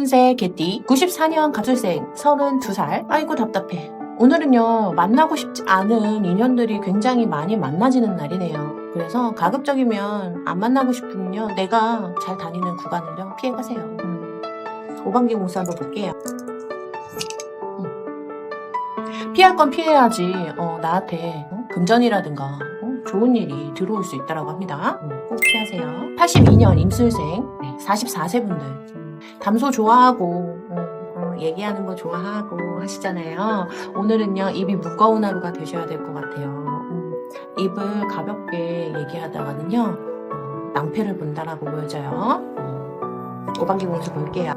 천세 개띠 94년 가출생 32살 아이고 답답해 오늘은요 만나고 싶지 않은 인연들이 굉장히 많이 만나지는 날이네요 그래서 가급적이면 안 만나고 싶으면요 내가 잘 다니는 구간을요 피해가세요 음. 오방기 공수 한번 볼게요 음. 피할 건 피해야지 어, 나한테 어? 금전이라든가 어? 좋은 일이 들어올 수 있다고 합니다 음, 꼭 피하세요 82년 임술생 44세 분들 담소 좋아하고 어, 어, 얘기하는 거 좋아하고 하시잖아요. 오늘은요 입이 무거운 하루가 되셔야 될 것 같아요. 음, 입을 가볍게 얘기하다가는요 어, 낭패를 본다라고 보여져요. 음, 오방기 공수 볼게요.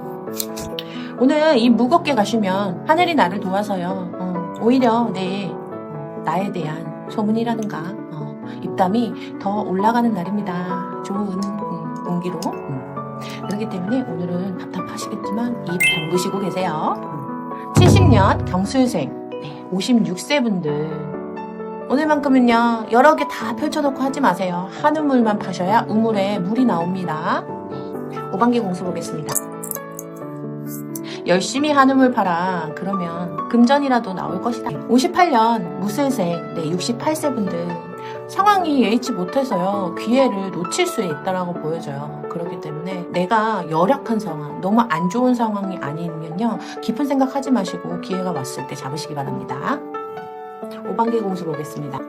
오늘 입 무겁게 가시면 하늘이 나를 도와서요. 어, 오히려 내 어, 나에 대한 소문이라든가 어, 입담이 더 올라가는 날입니다. 좋은 음, 운기로. 음. 그렇기 때문에 오늘은 답답하시겠지만 입 담그시고 계세요. 70년 경술생 56세 분들 오늘만큼은요 여러 개 다 펼쳐놓고 하지 마세요. 한 우물만 파셔야 우물에 물이 나옵니다. 오반기 공수 보겠습니다. 열심히 한우물 팔아 그러면 금전이라도 나올 것이다. 58년 무술생 네, 68세 분들 상황이 예의치 못해서요. 기회를 놓칠 수 있다라고 보여져요. 그렇기 때문에 내가 열악한 상황 너무 안 좋은 상황이 아니면요. 깊은 생각하지 마시고 기회가 왔을 때 잡으시기 바랍니다. 오반기 공수 보겠습니다.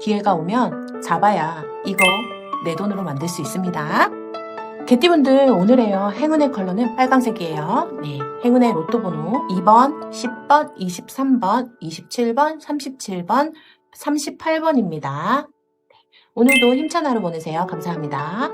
기회가 오면 잡아야 이거 내 돈으로 만들 수 있습니다. 개띠분들 오늘의요 행운의 컬러는 빨강색이에요. 네, 행운의 로또 번호 2번, 10번, 23번, 27번, 37번 38번입니다. 오늘도 힘찬 하루 보내세요. 감사합니다.